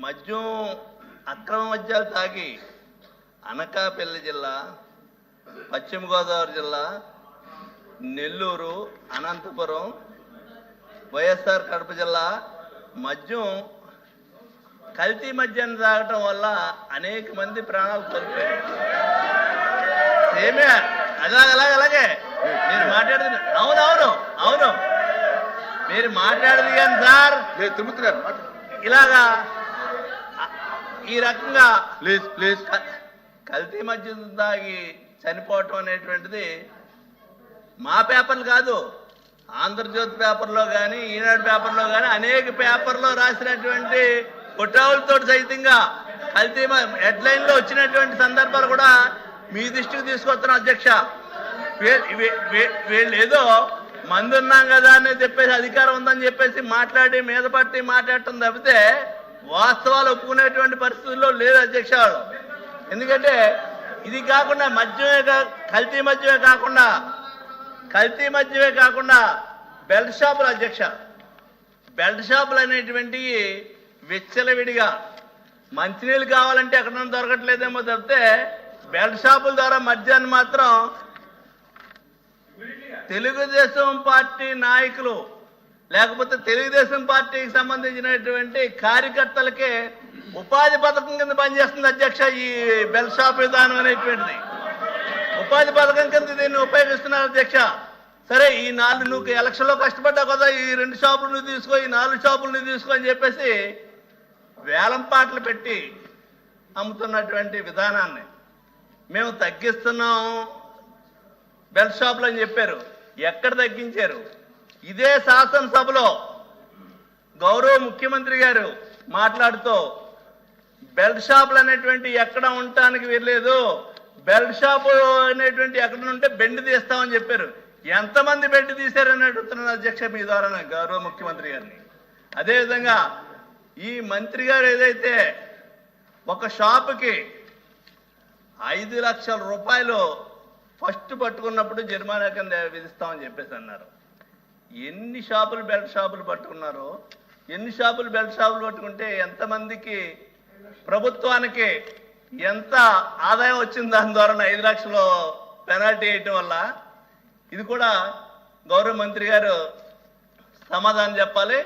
మద్యం అక్రమ మద్యాలు తాగి అనకాపల్లి జిల్లా పశ్చిమ గోదావరి జిల్లా నెల్లూరు అనంతపురం వైఎస్ఆర్ కడప జిల్లా మద్యం కల్తీ మద్యాన్ని తాగటం వల్ల అనేక మంది ప్రాణాలు కోల్పోయారు సేమే అలాగ అలాగే అలాగే. మీరు మాట్లాడుతున్న అవును అవును అవును. మీరు మాట్లాడదు కానీ సార్? మాట ఇలాగా ఈ రకంగా ప్లీజ్ ప్లీజ్. కల్తీ మద్యం తాగి చనిపోవటం అనేటువంటిది మా పేపర్లు కాదు ఆంధ్రజ్యోతి పేపర్లో కానీ ఈనాడు పేపర్లో కానీ అనేక పేపర్లో రాసినటువంటి ఫోటోలతో సైతంగా కల్తీ హెడ్లైన్లో వచ్చినటువంటి సందర్భాలు కూడా మీ దృష్టికి తీసుకొస్తున్న అధ్యక్ష. వీళ్ళు ఏదో మందు ఉన్నాం కదా అని చెప్పేసి అధికారం ఉందని చెప్పేసి మాట్లాడి మీద పట్టి మాట్లాడటం తప్పితే వాస్తవాలు ఒప్పుకునేటువంటి పరిస్థితుల్లో లేదు అధ్యక్ష ఎందుకంటే ఇది కాకుండా మద్యమే కా- కల్తీ మద్యమే కాకుండా కల్తీ మద్యమే కాకుండా బెల్ట్ షాపుల అధ్యక్ష. బెల్ట్ షాపులు అనేటువంటివి విచ్చలవిడిగా మంచినీళ్ళు కావాలంటే ఎక్కడ దొరకట్లేదేమో తప్పితే బెల్ట్ షాపుల ద్వారా మద్యాన్ని మాత్రం తెలుగుదేశం పార్టీ నాయకులు లేకపోతే తెలుగుదేశం పార్టీకి సంబంధించినటువంటి కార్యకర్తలకే ఉపాధి పథకం కింద పనిచేస్తుంది అధ్యక్ష ఈ బెల్ షాప్ విధానం అనేటువంటిది. ఉపాధి పథకం కింద దీన్ని ఉపయోగిస్తున్నారు అధ్యక్ష. సరే ఈ నాలుగు నువ్వు ఎలక్షన్లో కష్టపడ్డావు కదా ఈ రెండు షాపులు నువ్వు తీసుకో ఈ నాలుగు షాపులు నువ్వు తీసుకో అని చెప్పేసి వేలం పాటలు పెట్టి అమ్ముతున్నటువంటి విధానాన్ని మేము తగ్గిస్తున్నాం. బెల్ షాపులు అని చెప్పారు. ఎక్కడ తగ్గించారు? ఇదే శాసనసభలో గౌరవ ముఖ్యమంత్రి గారు మాట్లాడుతూ బెల్ట్ షాపులు అనేటువంటి ఎక్కడ ఉండటానికి వెళ్ళలేదు బెల్ట్ షాపు అనేటువంటి ఎక్కడ ఉంటే బెండ్ తీస్తామని చెప్పారు. ఎంతమంది బెండ్ తీశారని అడుగుతున్నాను అధ్యక్ష మీ ద్వారా గౌరవ ముఖ్యమంత్రి గారిని. అదేవిధంగా ఈ మంత్రి గారు ఏదైతే ఒక షాపుకి ఐదు లక్షల రూపాయలు ఫస్ట్ పట్టుకున్నప్పుడు జరిమానా కింద విధిస్తామని చెప్పేసి అన్నారు. ఎన్ని షాపులు బెల్ట్ షాపులు పట్టుకున్నారో ఎన్ని షాపులు బెల్ట్ షాపులు పట్టుకుంటే ఎంతమందికి ప్రభుత్వానికి ఎంత ఆదాయం వచ్చింది దాని ద్వారా ఐదు లక్షలు పెనాల్టీ వేయటం వల్ల? ఇది కూడా గౌరవ మంత్రి గారు సమాధానం చెప్పాలి.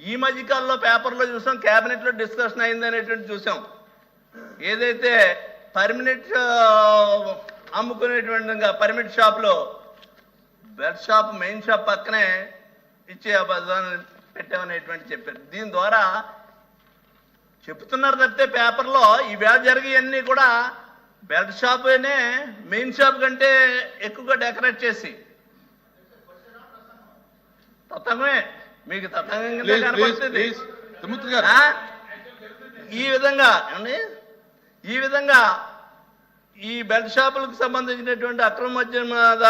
ఈ మధ్య కాలంలో పేపర్లో చూసాం క్యాబినెట్లో డిస్కషన్ అయింది అనేటువంటి చూసాం. ఏదైతే పర్మినెంట్ అమ్ముకునేటువంటి పర్మనెంట్ షాప్లో బెడ్ షాప్ మెయిన్ షాప్ పక్కనే ఇచ్చే పదాన్ని పెట్టామనేటువంటి చెప్పారు. దీని ద్వారా చెప్తున్నారు తప్పితే పేపర్లో ఈవేళ జరిగేవన్నీ కూడా బెల్ట్ షాప్నే మెయిన్ షాప్ కంటే ఎక్కువగా డెకరేట్ చేసి. తతంగమే మీకు తతంగంగా కనపడుతుంది? ఈ విధంగా ఈ విధంగా ఈ బెల్ట్ షాపులకు సంబంధించినటువంటి అక్రమ మీద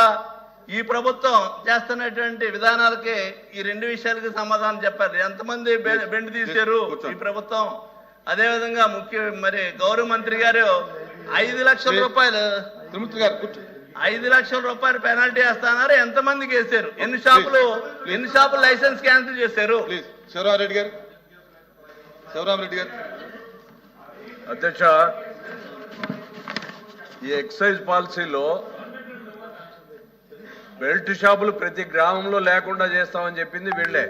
ఈ ప్రభుత్వం చేస్తున్నటువంటి విధానాలకి ఈ రెండు విషయాలకి సమాధానం చెప్పారు ఎంతమంది బెండ్ తీశారు. ఈ ప్రభుత్వం అదే విధంగా ముఖ్య మరి గౌరవ మంత్రి గారు ఐదు లక్షల. రూపాయలు ఐదు లక్షల రూపాయలు పెనాల్టీ వేస్తున్నారు ఎంతమందికి వేశారు ఎన్ని షాపులు. ఎన్ని షాపులు లైసెన్స్ క్యాన్సిల్ చేశారు ప్లీజ్ శివరామరెడ్డి గారు శివరామరెడ్డి గారు అధ్యక్ష ఈ ఎక్సైజ్ పాలసీలో బెల్ట్ షాపులు ప్రతి గ్రామంలో లేకుండా చేస్తామని చెప్పింది వీళ్ళే.